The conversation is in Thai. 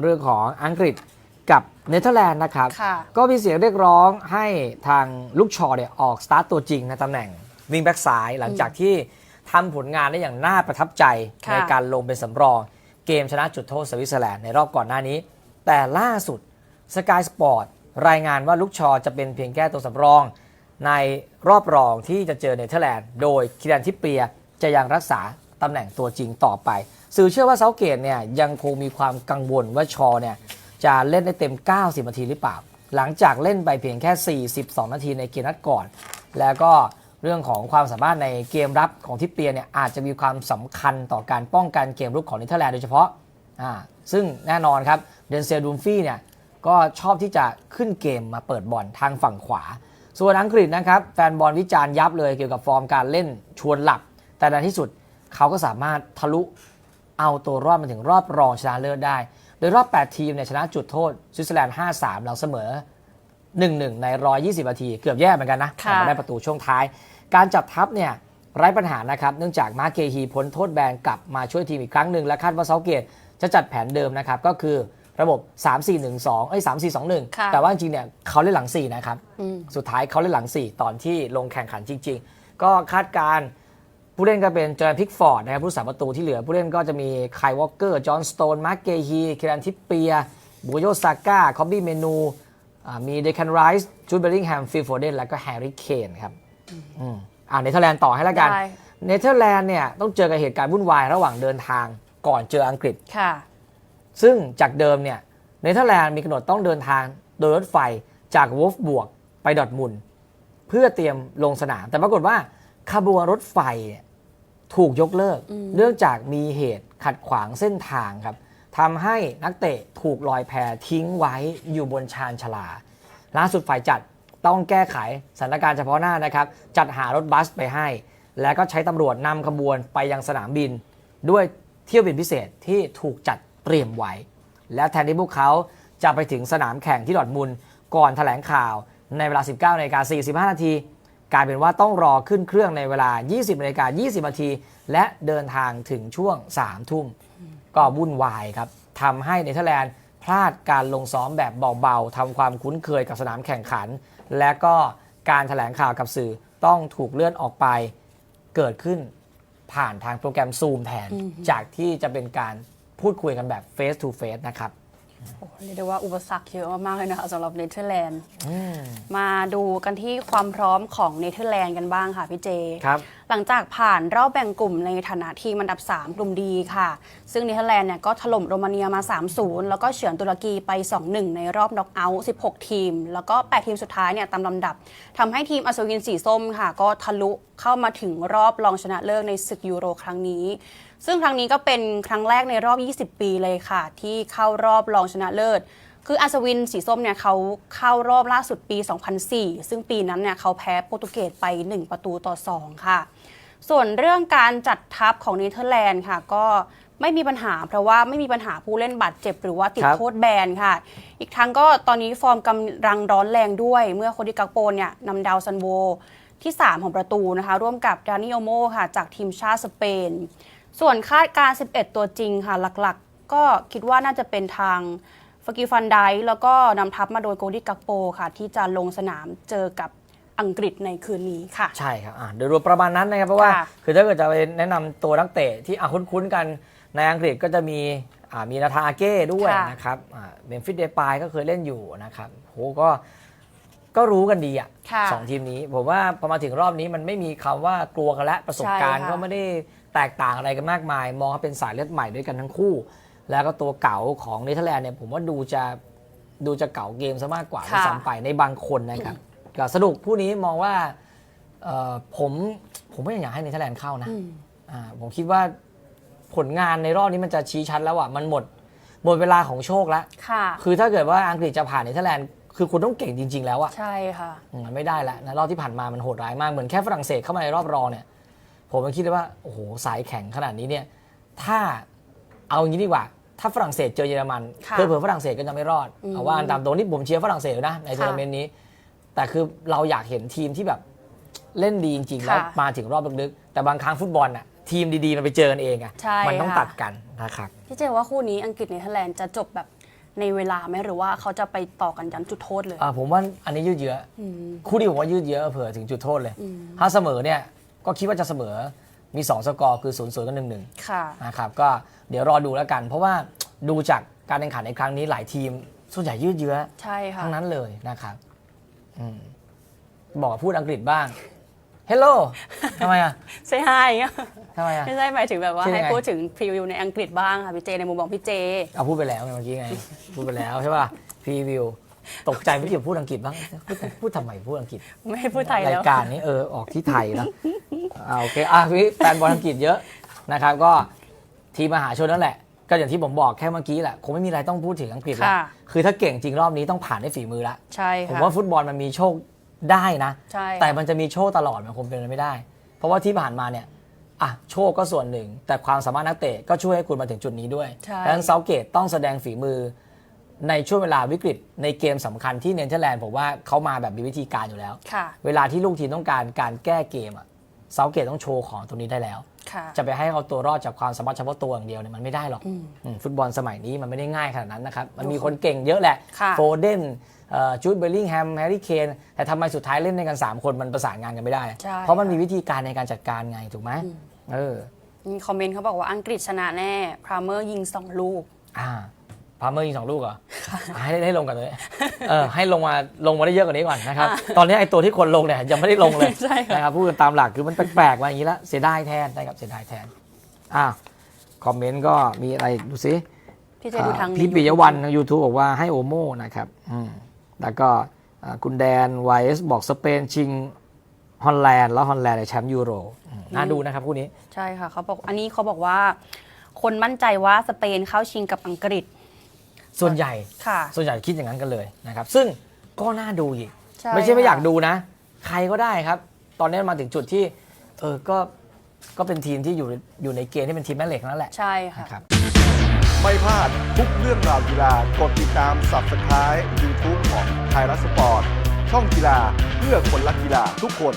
เรื่องของอังกฤษกับเนเธอร์แลนด์นะครับค่ะก็มีเสียงเรียกร้องให้ทางลูกชอเนี่ยออกสตาร์ตตัวจริงในตำแหน่งวิงแบ็กซ้ายหลังจากที่ทำผลงานได้อย่างน่าประทับใจค่ะในการลงเป็นสำรอง เกมชนะจุดโทษสวิตเซอร์แลนด์ในรอบก่อนหน้านี้ แต่ล่าสุดสกายสปอร์ตรายงานว่าลูกชอจะเป็นเพียงแค่ตัวสำรอง ในรอบรองที่จะเจอเนเธอร์แลนด์ โดยคิรันทิปเปียจะยังรักษา ตำแหน่งตัวจริงต่อไป สื่อเชื่อว่าเซาเกตเนี่ยยังคงมีความกังวลว่าชอเนี่ยจะเล่นได้เต็ม 90 นาทีหรือเปล่า หลังจากเล่นไปเพียงแค่ 42 นาทีในเกมนัดก่อน แล้วก็เรื่องของความสามารถในเกมรับของทิปเปียเนี่ยอาจจะมีความสำคัญต่อการป้องกันเกมรุกของเนเธอร์แลนด์โดยเฉพาะอ่าซึ่งแน่นอนครับเดนเซลดูมฟี่เนี่ยก็ชอบที่จะขึ้นเกมมาเปิดบอลทางฝั่งขวา ส่วนอังกฤษนะครับ แฟนบอลวิจารณ์ยับเลยเกี่ยวกับฟอร์มการเล่นชวนหลับ แต่ในที่สุด เขาก็สามารถทะลุเอาตัวรอดมาถึงรอบรองชนะเลิศได้ โดยรอบ 8 ทีมเนี่ยชนะจุดโทษสวิตเซอร์แลนด์ 5-3หลังเสมอ 1-1 ใน 120 นาที เกือบแย่เหมือนกันนะค่ะแต่มาได้ประตูช่วงท้าย การจับทัพเนี่ยไร้ปัญหานะครับ เนื่องจากมาร์คเกฮีพ้นโทษแบนกลับมาช่วยทีมอีกครั้งหนึ่งและคาดว่าเซาเกตจะจัดแผนเดิมนะครับ ก็คือระบบ 3-4-1-2 เอ้ย 3-4-2-1ค่ะแต่ว่าจริงๆเนี่ยเขาเล่นหลัง 4 นะครับอืมสุดท้ายเขาเล่นหลัง 4 ตอนที่ลงแข่งขันจริง ๆ ก็คาดการณ์ ผู้เล่นก็เป็นจอร์แดนพิกฟอร์ดนะครับผู้สาประตูที่เหลือ ผู้เล่นก็จะมีไคลวอลเกอร์ จอห์นสโตน มาร์กเกฮีเครันทิปเปียบูโยซาก้า คอบบี้เมนูอ่ามีเดคันไรส์จูดเบลลิงแฮมฟิลโฟเดนแล้วก็แฮร์รี่เคนครับอืมอ่าเนเธอร์แลนด์ต่อให้แล้วกันได้เนเธอร์แลนด์เนี่ยต้องเจอกับเหตุการณ์วุ่นวายระหว่างเดินทางก่อนเจออังกฤษค่ะ ซึ่งจากเดิมเนี่ยเนเธอร์แลนด์มีกำหนดต้องเดินทางโดยรถไฟจากวอลฟบวกไปดอร์ทมุนด์เพื่อเตรียมลงสนาม แต่ปรากฏว่าขบวนรถไฟเนี่ย ถูกยกเลิก เนื่องจากมีเหตุขัดขวางเส้นทางครับทำให้นักเตะถูกลอยแพทิ้งไว้อยู่บนชานชาลา ล่าสุดฝ่ายจัดต้องแก้ไขสถานการณ์เฉพาะหน้านะครับ จัดหารถบัสไปให้ แล้วก็ใช้ตำรวจนำขบวนไปยังสนามบิน ด้วยเที่ยวบินพิเศษที่ถูกจัดเตรียมไว้ และแทนที่พวกเขาจะไปถึงสนามแข่งที่ดอร์ทมุนด์ก่อนแถลงข่าวในเวลา 19นาฬิกา45 นาที กลายเป็นว่าต้องรอขึ้นเครื่องในเวลา 20นาฬิกา20นาที และเดินทางถึงช่วง 3 ทุ่ม ก็วุ่นวายครับทำให้เนเธอร์แลนด์พลาดการลงซ้อมแบบเบาๆทำความคุ้นเคยกับสนามแข่งขัน และก็การแถลงข่าวกับสื่อต้องถูกเลื่อนออกไปเกิดขึ้นผ่านทางโปรแกรมซูมแทน จากที่จะเป็นการพูดคุยกันแบบ face to face นะครับ โอ้เรียกได้ว่าอุปสรรคเยอะมากๆเลยนะคะสำหรับเนเธอร์แลนด์มาดูกันที่ความพร้อมของเนเธอร์แลนด์กันบ้างค่ะพี่เจ ครับ หลังจากผ่านรอบแบ่งกลุ่มในฐานะทีมอันดับ 3 กลุ่มดีค่ะ ซึ่งเนเธอร์แลนด์เนี่ยก็ถล่มโรมาเนียมา 3-0 แล้วก็เฉือนตุรกีไป 2-1 ในรอบน็อกเอาท์16 ทีม แล้วก็ 8 ทีมสุดท้ายเนี่ยตามลำดับทำให้ทีมอัศวินสีส้มค่ะ ก็ทะลุเข้ามาถึงรอบรองชนะเลิศในศึกยูโรครั้งนี้ ซึ่งครั้งนี้ก็เป็นครั้งแรกในรอบ 20 ปีเลยค่ะ ที่เข้ารอบรองชนะเลิศ คืออัศวินสีส้มเนี่ยเขาเข้ารอบล่าสุดปี 2004 ซึ่งปีนั้นเนี่ยเขาแพ้โปรตุเกสไป 1 ประตูต่อ 2 ค่ะ ส่วนเรื่องการจัดทัพของเนเธอร์แลนด์ค่ะก็ไม่มีปัญหาเพราะว่าไม่มีปัญหาผู้เล่นบาดเจ็บหรือว่าติดโทษแบนค่ะ อีกทั้งก็ตอนนี้ฟอร์มกำลังร้อนแรงด้วย เมื่อโคดิกักโปนเนี่ยนำดาวซันโวที่ 3 ของประตูนะคะ ร่วมกับดานิโอโมค่ะ จากทีมชาติสเปน ส่วนคาดการณ์11 ตัวจริงค่ะหลักๆ ก็คิดว่าน่าจะเป็นทางฟกิฟันไดแล้วก็นำทัพมาโดยโกดิกักโปค่ะ ที่จะลงสนามเจอกับอังกฤษในคืนนี้ค่ะ ใช่ครับอะโดยรวมประมาณนั้นนะครับ เพราะว่าค่ะคือถ้าเกิดจะไปแนะนำตัวนักเตะที่อะคุ้นๆกันในอังกฤษก็จะมีอ่ามีนาธานอาเก้ด้วยค่ะนะครับเบนฟิตเดปายก็เคยเล่นอยู่นะครับโหก็ ก็รู้กันดีอะค่ะสองทีมนี้ ผมว่าพอมาถึงรอบนี้มันไม่มีคำว่ากลัวกันแล้วประสบการณ์ใช่ค่ะก็ไม่ได้แตกต่างอะไรกันมากมาย มองว่าเป็นสายเลือดใหม่ด้วยกันทั้งคู่ แล้วก็ตัวเก่าของเนเธอร์แลนด์เนี่ยผมว่าดูจะดูจะเก่าเกมซะมากกว่าด้วยซ้ำไปในบางคนนะครับก็สนุกผู้นี้มองว่าเอ่อผมผมไม่อยากให้เนเธอร์แลนด์เข้านะอืมอ่าผมคิดว่าผลงานในรอบนี้มันจะชี้ชัดแล้วอะมันหมดหมดเวลาของโชคแล้วค่ะคือถ้าเกิดว่าอังกฤษจะผ่านเนเธอร์แลนด์ คือคุณต้องเก่งจริง ๆ แล้วอะใช่ค่ะอืมมันไม่ได้แล้วนะรอบที่ผ่านมามันโหดร้ายมากเหมือนแค่ฝรั่งเศสเข้ามาในรอบรองเนี่ย ผมมันคิดเลยว่าโอ้โหสายแข็งขนาดนี้เนี่ย ถ้าเอาอย่างนี้ดีกว่า ถ้าฝรั่งเศสเจอเยอรมันค่ะเพื่อฝรั่งเศสก็จะไม่รอดอืมเอาว่ากันตามตรงนี้ผมเชียร์ฝรั่งเศสอยู่นะในทัวร์นาเมนต์นี้ แต่คือเราอยากเห็นทีมที่แบบเล่นดีจริงๆแล้วค่ะมาถึงรอบลึกๆแต่บางครั้งฟุตบอลน่ะทีมดีๆมันไปเจอกันเองอะใช่มันต้องค่ะตัดกันนะครับพี่เจว่าคู่นี้อังกฤษเนเธอร์แลนด์จะจบแบบ ในเวลาไหมหรือว่าเขาจะไปต่อกันยันจุดโทษเลยอ่าผมว่าอันนี้ยืดเยื้ออคู่นี้ผมว่ายืดเยื้อเผื่อถึงจุดโทษเลย ถ้าเสมอเนี่ยก็คิดว่าจะเสมอมี 2 สกอร์คือ0ูนย์กับหนึ่งหนึ่งค่ะนะครับก็เดี๋ยวรอดูแล้วกัน เพราะว่าดูจากการแข่งขันในครั้งนี้หลายทีม ส่วนใหญ่ยืดเยื้อใช่ค่ะทั้งนั้นเลยนะครับอืมบอกว่าพูดอังกฤษบ้าง Hello ทำไมอะใช่ให้เงี้ยทำไมอะ ไม่ใช่หมายถึงแบบว่าใช่ให้ไงพูดถึงพรีวิวในอังกฤษบ้างค่ะพี่เจในมุมมองพี่เจ เอาพูดไปแล้วไงเมื่อกี้ไง พูดไปแล้วใช่ป่ะพรีวิวตกใจไม่เกี่ยวพูดอังกฤษบ้างพูดพูดทำไมพูดอังกฤษ ไม่ให้พูดไทยราแล้ยวการนี้เออออกที่ไทยนะอ่าโอเคอะพี่แฟนบอลอังกฤษเยอะนะครับ ก็ทีมมหาชนนั่นแหละ ก็อย่างที่ผมบอกแค่เมื่อกี้แหละ คงไม่มีอะไรต้องพูดถึงอังกฤษแล้วค่ะ คือถ้าเก่งจริงรอบนี้ต้องผ่านด้วยฝีมือละ ใช่ผมค่ะ ว่าฟุตบอลมันมีโชค ได้นะ ใช่ค่ะแต่มันจะมีโชคตลอดมันคงเป็นไปไม่ได้ เพราะว่าที่ผ่านมาเนี่ยอะโชคก็ส่วนหนึ่ง แต่ความสามารถนักเตะก็ช่วยให้คุณมาถึงจุดนี้ด้วยใช่ ดังนั้นเซาเกตต้องแสดงฝีมือ ในช่วงเวลาวิกฤตในเกมสำคัญที่เนเธอร์แลนด์ผมว่าเขามาแบบมีวิธีการอยู่แล้ว ค่ะ เวลาที่ลูกทีมต้องการการแก้เกมอะ เซาเกตต้องโชว์ของตรงนี้ได้แล้วค่ะจะไปให้เอาตัวรอดจากความสามารถเฉพาะตัวอย่างเดียวเนี่ยมันไม่ได้หรอกอืมฟุตบอลสมัยนี้มันไม่ได้ง่ายขนาดนั้นนะครับ มันมีคนเก่งเยอะแหละค่ะโฟเดนจูดเบลลิงแฮมแฮร์รี่เคนแต่ทำไมสุดท้ายเล่นในกัน 3 คนมันประสานงานกันไม่ได้ใช่เพราะมันมีวิธีการในการจัดการไงถูกไหมเออมีคอมเมนต์เขาบอกว่าอังกฤษชนะแน่พรามเมอร์ยิงสองลูกอ่า พาเมอร์ยิงสองลูกเหรออะให้ให้ลงกันเลยเออให้ลงมาลงมาได้เยอะกว่านี้ก่อนนะครับ ตอนนี้ไอ้ตัวที่คนลงเนี่ยยังไม่ได้ลงเลยใช่ค่ะนะครับพูดกันตามหลักคือมันแปลกๆมาอย่างนี้แล้วเสียดายแทนนะครับเสียดายแทนอ่าคอมเมนต์ก็มีอะไรดูซิพี่เจดูทางพี่ปิยวันทาง YouTube บอกว่าให้โอโม่นะครับอืมแล้วก็อ่าคุณแดน YS บอกสเปนชิงฮอลแลนด์แล้วฮอลแลนด์ได้แชมป์ยูโรอืมน่าดูนะครับคู่นี้ ใช่ค่ะเขาบอกอันนี้เขาบอกว่า คนมั่นใจว่าสเปนเข้าชิงกับอังกฤษ ส่วนใหญ่ ค่ะ ส่วนใหญ่คิดอย่างนั้นกันเลยนะครับ ซึ่งก็น่าดูอีก ใช่ไม่ใช่ไม่ค่ะอยากดูนะ ใครก็ได้ครับ ตอนนี้มาถึงจุดที่ เออก็ก็เป็นทีมที่อยู่อยู่ในเกณฑ์ที่เป็นทีมแม่เหล็กนั่นแหละใช่ค่ะ นะครับ ไม่พลาดทุกเรื่องราวกีฬากดติดตาม Subscribe YouTube ของไทยรัฐสปอร์ต ช่องกีฬาเพื่อคนรักกีฬาทุกคน